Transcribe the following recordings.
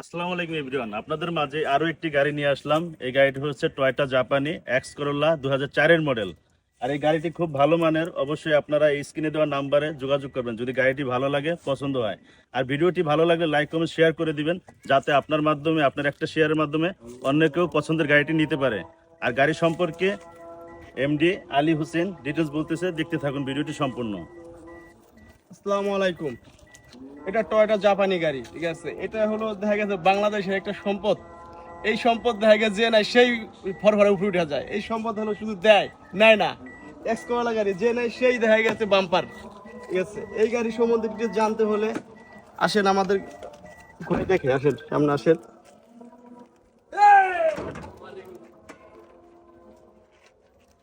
আসসালামু আলাইকুম এভরিওয়ান। আপনাদের মাঝে আরও একটি গাড়ি নিয়ে আসলাম। এই গাড়িটি হচ্ছে টয়টা জাপানি এক্স করোলা দু এর মডেল আর এই গাড়িটি খুব ভালো মানের। অবশ্যই আপনারা এই স্ক্রিনে দেওয়া নাম্বারে যোগাযোগ করবেন। যদি গাড়িটি ভালো লাগে, পছন্দ হয়। আর ভিডিওটি ভালো লাগলে লাইক, কমেন্ট, শেয়ার করে দিবেন, যাতে আপনার মাধ্যমে, আপনার একটা শেয়ারের মাধ্যমে অন্য কেউ পছন্দের গাড়িটি নিতে পারে। আর গাড়ি সম্পর্কে এমডি আলী হোসেন ডিটেলস বলতেছে। দেখতে থাকুন ভিডিওটি সম্পূর্ণ। আসসালামু আলাইকুম। এটা টয়টা জাপানি গাড়ি, ঠিক আছে? এটা হলো দেখা গেছে বাংলাদেশের একটা সম্পদ। এই সম্পদ দেখা গেছে যে নাই সেই ফরফরে উপরে উঠে যায়। এই সম্পদ হলো শুধু দেয়, নেয় না। এক্সকোয়ালা গাড়ি, যে নাই সেই দেখা গেছে বাম্পার ঠিক আছে? এই গাড়ি সম্বন্ধে কিছু জানতে হলে আসেন আমাদের দেখে, আসেন, সামনে আসেন।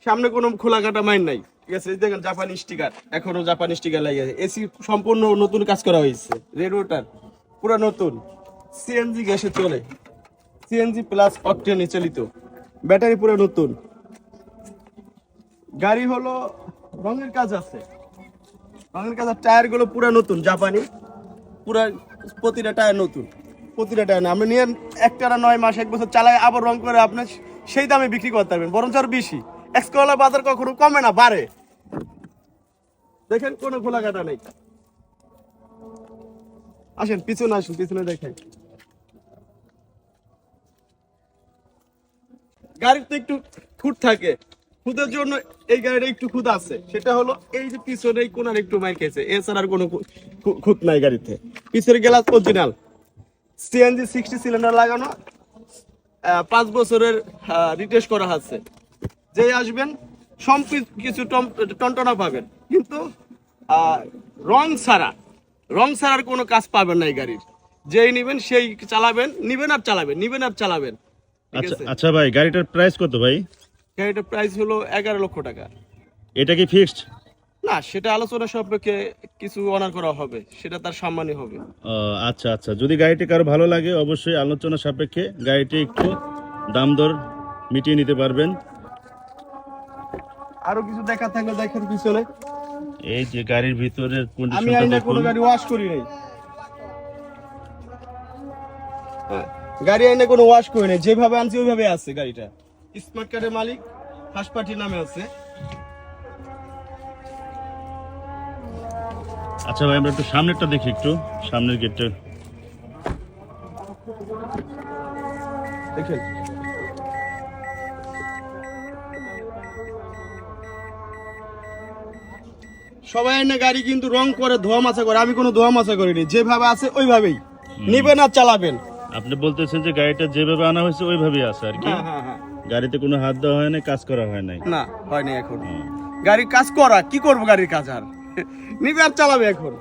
সামনে কোনো খোলা কাটা মাইন নাই। জাপানি স্টিকার এখনও জাপানি স্টিকার এসি সম্পূর্ণ নতুন কাজ করা হয়েছে রেডিওটার পুরো নতুন। সিএনজি গ্যাসে চলে সিএনজি প্লাস চালিত, ব্যাটারি পুরো নতুন। গাড়ি হলো, রঙের কাজ আছে। রঙের কাজ টায়ারগুলো পুরো নতুন জাপানি পুরা প্রতিটা টায়ার নতুন, প্রতিটা টায়ার আপনি নিয়ে একটা নয় মাস, এক বছর চালায় আবার রং করে আপনি সেই দামে বিক্রি করতে পারবেন। বরঞ্চ আরও বেশি। এক্সকলা বাজার কখনো কমে না, বাড়ে। দেখেন কোনো খোলা কাটা নেই। আসেন, পিছনে আসুন, পিছনে দেখেন। গাড়ির তো একটু খুঁত থাকে। খুদের জন্য এই গাড়িটা একটু খুদ আছে। সেটা হলো এই যে পিছনে কোনার একটু মাইর খেয়েছে এছাড়া আর কোনো খুঁত নাই গাড়িতে। পিছনে glass original CNG sixty cylinder লাগানো। পাঁচ বছরের রিটেস্ট করা আছে। যে আসবেন সব কিছু টনটনা পাবেন। কিন্তু রং ছাড়া রং ছাড়ার কোনো কাজ পাবেন না এই গাড়ির। যেই নিবেন সেই চালাবেন নিবেন আর চালাবেন নিবেন আর চালাবেন। আচ্ছা আচ্ছা ভাই গাড়িটার প্রাইস কত ভাই? গাড়িটার প্রাইস হলো এগারো লক্ষ টাকা। এটা কি ফিক্সড না সেটা আলোচনা সম্পর্কে কিছু অনার করা হবে সেটা তার সম্মানই হবে। আচ্ছা আচ্ছা। যদি গাড়িটি কারও ভালো লাগে অবশ্যই আলোচনা সাপেক্ষে গাড়িটি একটু দাম দর মিটিয়ে নিতে পারবেন। আরও কিছু দেখা থাকলে দেখেন পিছনে। এই যে গাড়ির ভিতরের আমি আইনা কোনো গাড়ি ওয়াশ করি নাই। হ্যাঁ, গাড়ি আইনে কোনো ওয়াশ করি নাই। যেভাবে আনছি ওইভাবে আছে গাড়িটা। স্মার্ট কার্ডের মালিক হাসপাটির নামে আছে। আচ্ছা ভাই আমরা একটু সামনেরটা দেখি একটু। সামনের গেটটা দেখেন সবাই এনে গাড়ি কিন্তু রং করে ধোয়া মাছা করে আমি কোনো ধোয়া মাছা করিনি। যেভাবে আছে ওইভাবেই। নিবেন আর চালাবেন। আপনি বলতেছেন যে গাড়িটা যেভাবে আনা হয়েছে ওইভাবেই আছে আর কি? হ্যাঁ হ্যাঁ হ্যাঁ। গাড়িতে কোনো হাত দেওয়া হয় না কাজ করা হয় নাই? না হয়নি এখন। গাড়ির কাজ করা কি করব গাড়ির কাজ আর? নিবে আর চালাবে এখন।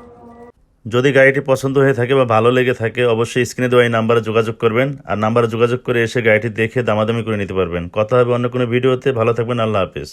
যদি গাড়িটি পছন্দ হয়ে থাকে বা ভালো লেগে থাকে অবশ্যই স্ক্রিনে দেওয়া এই নাম্বারে যোগাযোগ করবেন। আর নাম্বারে যোগাযোগ করে এসে গাড়িটি দেখে দামাদামি করে নিতে পারবেন। কথা হবে অন্য কোনো ভিডিওতে। ভালো থাকবেন আল্লাহ হাফিজ।